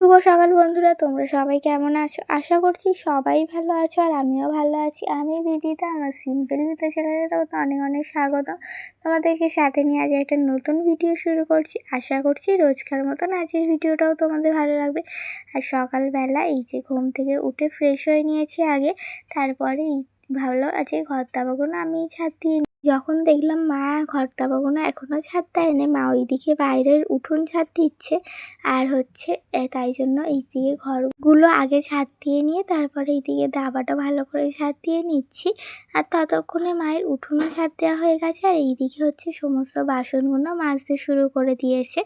শুভ সকাল বন্ধুরা, তোমরা সবাই কেমন আছো? আশা করছি সবাই ভালো আছো আর আমিও ভালো আছি। আমি বিদিতা, আমার সিম্পল বিতা চ্যানেলে তো অনেক অনেক স্বাগত। তোমাদেরকে সাথে নিয়ে আজ একটা নতুন ভিডিও শুরু করছি। আশা করছি রোজকার মতন আজকের ভিডিওটাও তোমাদের ভালো লাগবে। আর সকালবেলা এই যে ঘুম থেকে উঠে ফ্রেশ হয়ে নিয়েছি আগে। তারপরে এই ভাবলাম আজকে ঘর দাবাগুলো আমি ছাদ দিয়ে যখন দেখলাম মা ঘর দাবাগুলো এখনও ছাদ দেয়নি, মা ওইদিকে বাইরের উঠোন ছাদ দিচ্ছে। আর হচ্ছে তাই জন্য এইদিকে ঘরগুলো আগে ছাদ দিয়ে নিয়ে তারপরে এইদিকে দাবাটা ভালো করে ছাদ দিয়ে নিচ্ছি। আর ততক্ষণে মায়ের উঠোনও ছাদ দেওয়া হয়ে গেছে আর এইদিকে হচ্ছে সমস্ত বাসনগুলো মাজতে শুরু করে দিয়েছে।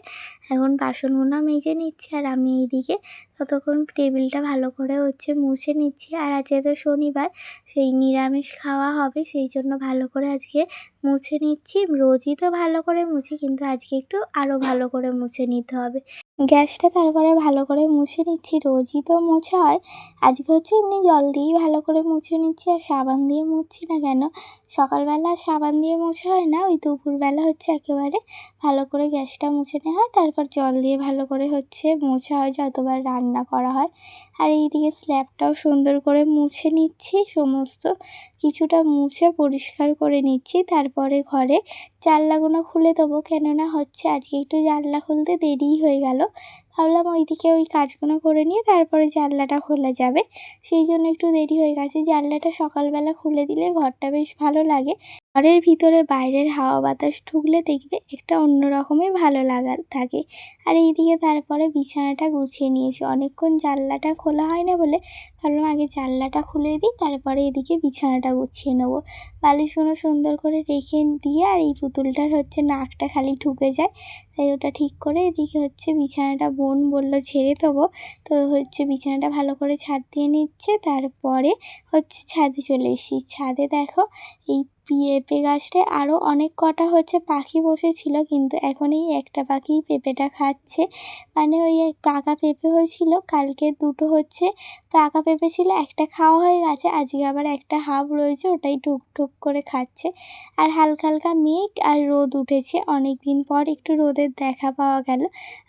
এখন বাসনগুলো মেজে নিচ্ছে আর আমি এইদিকে ততক্ষণ টেবিলটা ভালো করে হচ্ছে মুছে নিচ্ছি। আর আজকে তো শনিবার, সেই নিরামিষ খাওয়া হবে, সেই জন্য ভালো করে আজকে মুছে নিচ্ছি। রোজই তো ভালো করে মুছি, কিন্তু আজকে একটু আরও ভালো করে মুছে নিতে হবে। গ্যাসটা তারপরে ভালো করে মুছে নিচ্ছি, রোজই তো মোছা হয়। আজকে হচ্ছে এমনি জল দিয়েই ভালো করে মুছে নিচ্ছি, আর সাবান দিয়ে মুছছি না কেন? সকালবেলা সাবান দিয়ে মোছা হয় না, ওই দুপুরবেলা হচ্ছে একেবারে ভালো করে গ্যাসটা মুছে নেওয়া হয়, তারপর জল দিয়ে ভালো করে হচ্ছে মোছা হয় যতবার রান্না করা হয়। আর এইদিকে স্ল্যাবটাও সুন্দর করে মুছে নিচ্ছি, সমস্ত কিছুটা মুছে পরিষ্কার করে নিচ্ছি, তারপরে ঘরে জানলাগুলো খুলে দেবো, কেননা হচ্ছে আজকে একটু জানলা খুলতে দেরিই হয়ে গেল। ভাবলাম ওইদিকে ওই কাজগুলো করে নিয়ে তারপরে জানলাটা খোলা যাবে। সেই জন্য একটু দেরি হয়ে গেছে। জানলাটা সকালবেলা খুলে দিলে ঘরটা বেশ ভালো লাগে। ঘরের ভিতরে বাইরের হাওয়া বাতাস ঢুকলে দেখবে একটা অন্যরকমই ভালো লাগার থাকে। আর এইদিকে তারপরে বিছানাটা গুছিয়ে নিয়েছি। অনেকক্ষণ জানলাটা খোলা হয় না বলে ভাবলাম আগে জানলাটা খুলে দিই, তারপরে এদিকে বিছানাটা গুছিয়ে নেব। বালিশগুলো সুন্দর করে রেখে দিয়ে আর এই পুতুলটার হচ্ছে নাকটা খালি ঢুকে যায়। তাই ওটা ঠিক করে এদিকে হচ্ছে বিছানাটা বোন বলল ছেড়ে দেবো। তো হচ্ছে বিছানাটা ভালো করে ছাদ দিয়ে নিচ্ছে, তারপরে হচ্ছে ছাদে চলে এসেছি। ছাদে দেখো এই পেঁপে গাছটায় আরও অনেক কটা হচ্ছে পাখি বসেছিল, কিন্তু এখন এই একটা পাখি পেঁপেটা খাচ্ছে। মানে ওই পাকা পেঁপে হয়েছিল, কালকে দুটো হচ্ছে পাকা পেঁপে ছিল, একটা খাওয়া হয়ে গেছে, আজকে আবার একটা হাফ রয়েছে, ওটাই টুক টুক করে খাচ্ছে। আর হালকা হালকা মেঘ আর রোদ উঠেছে অনেক দিন পর একটু রোদের দেখা পাওয়া গেল।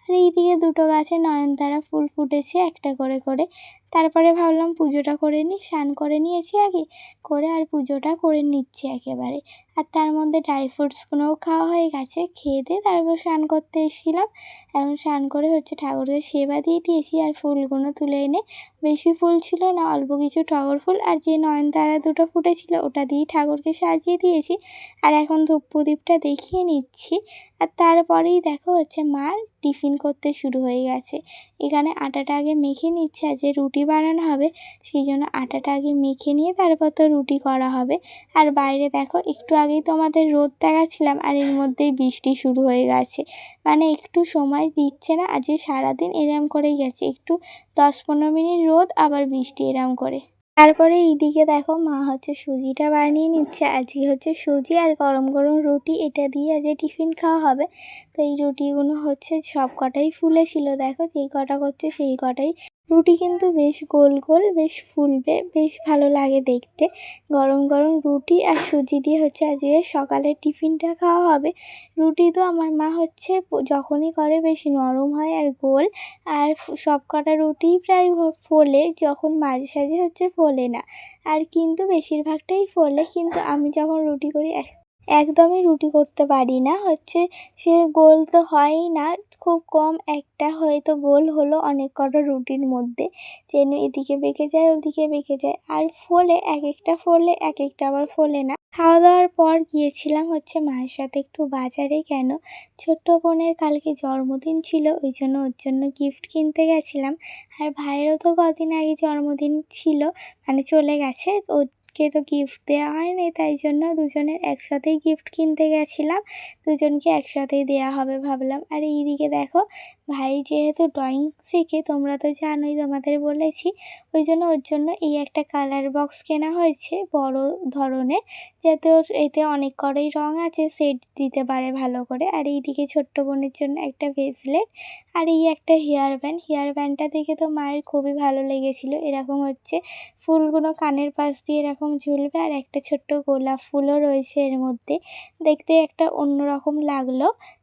আর এইদিকে দুটো গাছে নয়নতারা ফুল ফুটেছে, একটা করে করে। তারপরে ভাবলাম পুজোটা করে নিই, স্নান করে নিয়েছি আগে, করে আর পুজোটা করে নিচ্ছি একেবারে। আর তার মধ্যে ড্রাই ফ্রুটসগুলোও খাওয়া হয়ে গেছে, খেয়ে দিয়ে তারপর স্নান করতে এসেছিলাম। এখন স্নান করে হচ্ছে ঠাকুরকে সেবা দিয়ে দিয়েছি আর ফুলগুলো তুলে এনে, বেশি ফুল ছিল না, অল্প কিছু টগর ফুল আর যে নয়নতারা দুটো ফুটেছিল ওটা দিয়েই ঠাকুরকে সাজিয়ে দিয়েছি। আর এখন ধূপ প্রদীপটা দেখিয়ে নিচ্ছি। আর তারপরেই দেখো হচ্ছে মার টিফিন করতে শুরু হয়ে গেছে। এখানে আটাটা আগে মেখে নিচ্ছে আর যে রুটি বানানো হবে, সেই জন্য আটাটা আগে মেখে নিয়ে তারপর তো রুটি করা হবে। আর বাইরে দেখো, একটু আগেই তোমাদের রোদ দেখাচ্ছিলাম আর এর মধ্যেই বৃষ্টি শুরু হয়ে গেছে। মানে একটু সময় দিচ্ছে না আজকে সারাদিন এরম করেই গেছে। একটু দশ পনেরো মিনিট রোদ, আবার বৃষ্টি এরম করে। তারপরে এইদিকে দেখো, মা হচ্ছে সুজিটা বানিয়ে নিচ্ছে। আজকে হচ্ছে সুজি আর গরম গরম রুটি, এটা দিয়ে আজকে টিফিন খাওয়া হবে। তো এই রুটিগুলো হচ্ছে সব কটাই ফুলেছিল, দেখো, যেই কটা করছে সেই কটাই রুটি কিন্তু বেশ গোল গোল, বেশ ফুলবে, বেশ ভালো লাগে দেখতে। গরম গরম রুটি আর সুজি দিয়ে হচ্ছে আজকে সকালের টিফিনটা খাওয়া হবে। রুটি তো আমার মা হচ্ছে যখনই করে বেশ নরম হয় আর গোল। আর সব কটা রুটিই প্রায় ফোলে, যখন মাঝে সাঝে হচ্ছে ফোলে না। আর কিন্তু বেশিরভাগটাই ফোলে, কিন্তু আমি যখন রুটি করি একদমই রুটি করতে পারি না। হচ্ছে সে গোল তো হয়ই না, খুব কম একটা হয়তো গোল হলো অনেক কটা রুটির মধ্যে। যেন এদিকে বেঁকে যায়, ওদিকে বেঁকে যায়। আর ফোলে, এক একটা ফোলে, এক একটা আবার ফোলে না। খাওয়া দাওয়ার পর গিয়েছিলাম হচ্ছে মায়ের সাথে একটু বাজারে কেন? ছোট্ট বোনের কালকে জন্মদিন ছিল, ওই জন্য ওর জন্য গিফট কিনতে গেছিলাম। আর ভাইয়েরও তো কদিন আগে জন্মদিন ছিল মানে চলে গেছে। ও কে তো গিফট দেওয়া হয়নি, তাই জন্য দুজনের একসাথেই গিফট কিনতে গেছিলাম। দুজনকে একসাথেই দেয়া হবে ভাবলাম। আর এইদিকে দেখো ভাই যেহেতু ড্রয়িং শেখে, তোমরা তো জানোই তোমাদের বলেছি, ওই জন্য ওর জন্য এই একটা কালার বক্স কেনা হয়েছে বড় ধরনের, যাতে ওর এতে অনেক করেই রঙ আছে সেট দিতে পারে ভালো করে। আর এইদিকে ছোট্ট বোনের জন্য একটা ব্রেসলেট আর এই একটা হেয়ার ব্যান্ড হেয়ার ব্যান্ডটা দেখে তো মায়ের খুবই ভালো লেগেছিলো। এরকম হচ্ছে, ফুলগুলো কানের পাশ দিয়ে এরকম ঝুলবে, আর একটা ছোট্ট গোলাপ ফুলও রয়েছে এর মধ্যে। দেখতে একটা অন্যরকম লাগল,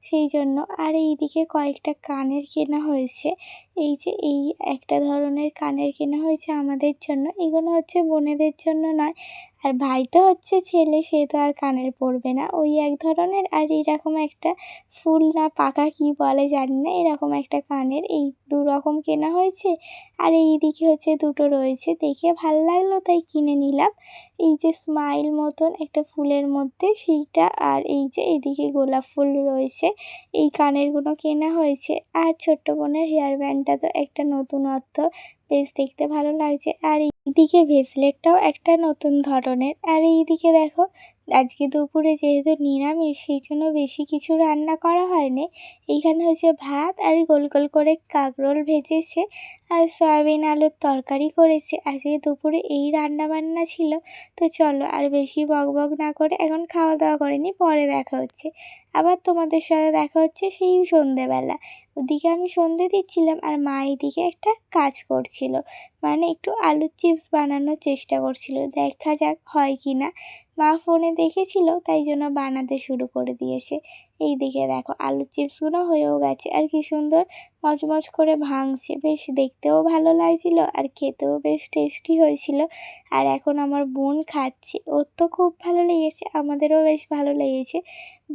সেই জন্য। আর এইদিকে কয়েকটা কানের কেনা হয়েছে। এই যে এই একটা ধরনের কানের কেনা হয়েছে আমাদের জন্য। এগুলো হচ্ছে বোনেদের জন্য নয় আর ভাই তো হচ্ছে ছেলে, সে তো আর কানের পড়বে না। ওই এক ধরনের আর এরকম একটা ফুল না পাকা কি বলে জানি না, এরকম একটা কানের। এই দু রকম কেনা হয়েছে আর এই দিকে হচ্ছে দুটো রয়েছে। দেখে ভালো লাগল, তাই কিনে নিলাম। এই যে স্মাইল মতন একটা ফুলের মধ্যে সেইটা আর এই যে এইদিকে গোলাপ ফুল রয়েছে, এই কানেরগুলো কেনা হয়েছে। আর ছোট্ট বোনের হেয়ার ব্যান্ডটা তো একটা নতুনত্ব বেশ দেখতে ভালো লাগছে। আর এইদিকে ভেসলেটটাও একটা নতুন ধরনের। আর এইদিকে দেখো আজকে দুপুরে যেহেতু নিরামিষ, সেই জন্য বেশি কিছু রান্না করা হয়নি। এইখানে হচ্ছে ভাত আর গোল গোল করে কাঁকরোল ভেজেছে আর সয়াবিন আলুর তরকারি করেছে। আজকে দুপুরে এই রান্না বান্না ছিল। তো চলো আর বেশি বক বক না করে এখন খাওয়া দাওয়া করে নি পরে দেখা হচ্ছে। আবার তোমাদের সাথে দেখা হচ্ছে সেই সন্ধেবেলা। ওদিকে আমি সন্ধে দিচ্ছিলাম আর মা এদিকে একটা কাজ করছিল। মানে একটু আলুর চিপস বানানোর চেষ্টা করছিল। দেখা যাক হয় কি না। মা ফোনে দেখেছিল, তাই জন্য বানাতে শুরু করে দিয়েছে। এই দিকে দেখো, আলুর চিপসগুলো হয়েও গেছে, আর কি সুন্দর মচমচ করে ভাঙছে। বেশ দেখতেও ভালো লাগছিল, আর খেতেও বেশ টেস্টি হয়েছিল। আর এখন আমার বোন খাচ্ছে, ওর তো খুব ভালো লেগেছে, আমাদেরও বেশ ভালো লেগেছে।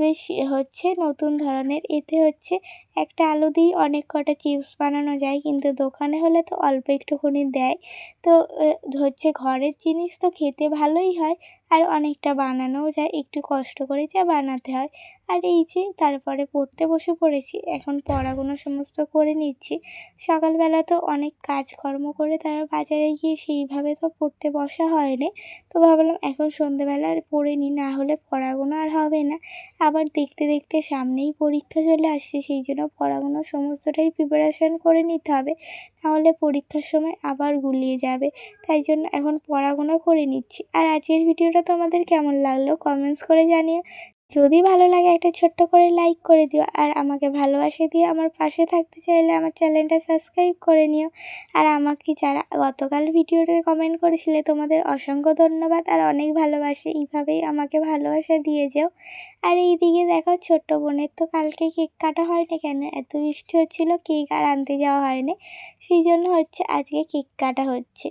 বেশ হচ্ছে নতুন ধরনের, এতে হচ্ছে একটা আলু দিয়েই অনেক কটা চিপস বানানো যায়, কিন্তু দোকানে হলে তো অল্প একটুখানি দেয়। তো হচ্ছে ঘরের জিনিস তো খেতে ভালোই হয় আর অনেকটা বানানোও যায়। একটু কষ্ট করে যা বানাতে হয়। আর এই যে তারপরে পড়তে বসে পড়েছি, এখন পড়াগুলো সমস্ত করে নিচ্ছি। সকালবেলা তো অনেক কাজকর্ম করে তারা বাজারে গিয়ে সেইভাবে তো পড়তে বসা হয়নি। তো ভাবলাম এখন সন্ধেবেলা পড়ে নিই, না হলে পড়াগুলো আর হবে না। আবার দেখতে দেখতে সামনেই পরীক্ষা চলে আসছে, সেই জন্য পড়াগুলো সমস্তটাই প্রিপারেশান করে নিতে হবে। নাহলে পরীক্ষার সময় আবার গুলিয়ে যাবে। তাই জন্য এখন পড়াগুলো করে নিচ্ছি। আর আজকের ভিডিওটা তোমাদের কেমন লাগল? কমেন্টস করে জানিও। যদি ভালো লাগে একটা ছোট্ট করে লাইক করে দিও আর আমাকে ভালোবাসে দিয়ে আমার পাশে থাকতে চাইলে আমার চ্যানেলটা সাবস্ক্রাইব করে নিও। আর আমাকে যারা গতকাল ভিডিওতে কমেন্ট করেছিলে, তোমাদের অসংখ্য ধন্যবাদ আর অনেক ভালোবাসে। এইভাবেই আমাকে ভালোবাসা দিয়ে যাও। আর এইদিকে দেখো, ছোট্ট বোনের তো কালকে কেক কাটা হয়নি কেন? এত বৃষ্টি হচ্ছিল, কেক আর আনতে যাওয়া হয়নি। সেই জন্য হচ্ছে আজকে কেক কাটা হচ্ছে।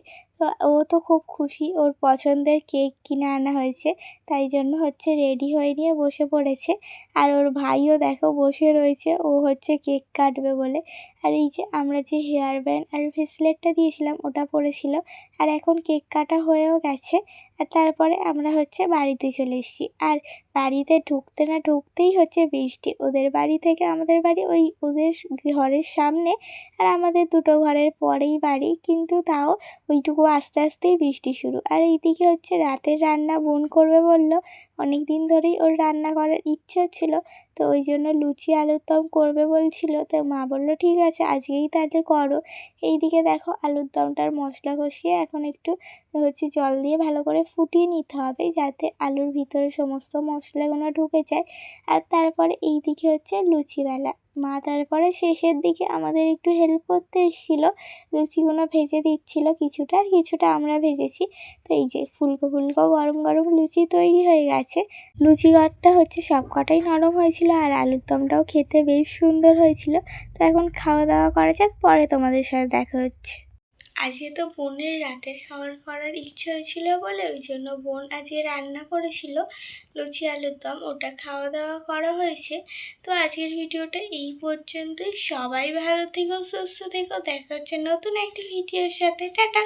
ও তো খুব খুশি ওর পছন্দের কেক কিনে আনা হয়েছে, তাই জন্য হচ্ছে রেডি হয়ে নিয়ে বসে পড়েছে। আর ওর ভাইও দেখো বসে রয়েছে, ও হচ্ছে কেক কাটবে বলে। আর এই যে আমরা যে হেয়ার ব্যান্ড আর ভেসলেটটা দিয়েছিলাম ওটা পড়েছিল আর এখন কেক কাটা হয়েও গেছে। আর তারপরে আমরা হচ্ছে বাড়িতে চলে এসেছি। আর বাড়িতে ঢুকতে না ঢুকতেই হচ্ছে বৃষ্টি। ওদের বাড়ি থেকে আমাদের বাড়ি ওই ওদের ঘরের সামনে আর আমাদের দুটো ঘরের পরেই বাড়ি। কিন্তু তাও ওইটুকু আস্তে আস্তেই বৃষ্টি শুরু। আর এইদিকে হচ্ছে রাতের রান্না বোন করবে বলল। অনেক দিন ধরেই ওর রান্না করার ইচ্ছে হচ্ছিল তো ওই জন্য লুচি আলুর দম করবে বলছিল। তো মা বলল, ঠিক আছে, আজকেই তাহলে করো। এইদিকে দেখো আলুর দমটার মশলা কষিয়ে এখন একটু হচ্ছে জল দিয়ে ভালো করে ফুটিয়ে নিতে হবে যাতে আলুর ভিতরে সমস্ত মশলাগুলো ঢুকে যায়। আর তারপরে এই দিকে হচ্ছে লুচিবেলা মা তারপরে শেষের দিকে আমাদের একটু হেল্প করতে এসেছিল। লুচিগুলো ভেজে দিচ্ছিল কিছুটা কিছুটা আমরা ভেজেছি। তো এই যে ফুলকো ফুলকো, গরম গরম লুচি তৈরি হয়ে গেছে। লুচি ঘরটা হচ্ছে সব কটাই নরম হয়েছিল, আর আলুর দমটাও খেতে বেশ সুন্দর হয়েছিল। তো এখন খাওয়া দাওয়া করা যাক, পরে তোমাদের সাথে দেখা হচ্ছে। আজকে তো বোনের রাতের খাবার করার ইচ্ছে হয়েছিল বলে ওই জন্য বোন আজকে রান্না করেছিল লুচি আলুর দম, ওটা খাওয়া দাওয়া করা হয়েছে। তো আজকের ভিডিওটা এই পর্যন্তই। সবাই ভালো থেকো, সুস্থ থেকো, দেখা হচ্ছে নতুন একটা ভিডিওর সাথে। টাটা!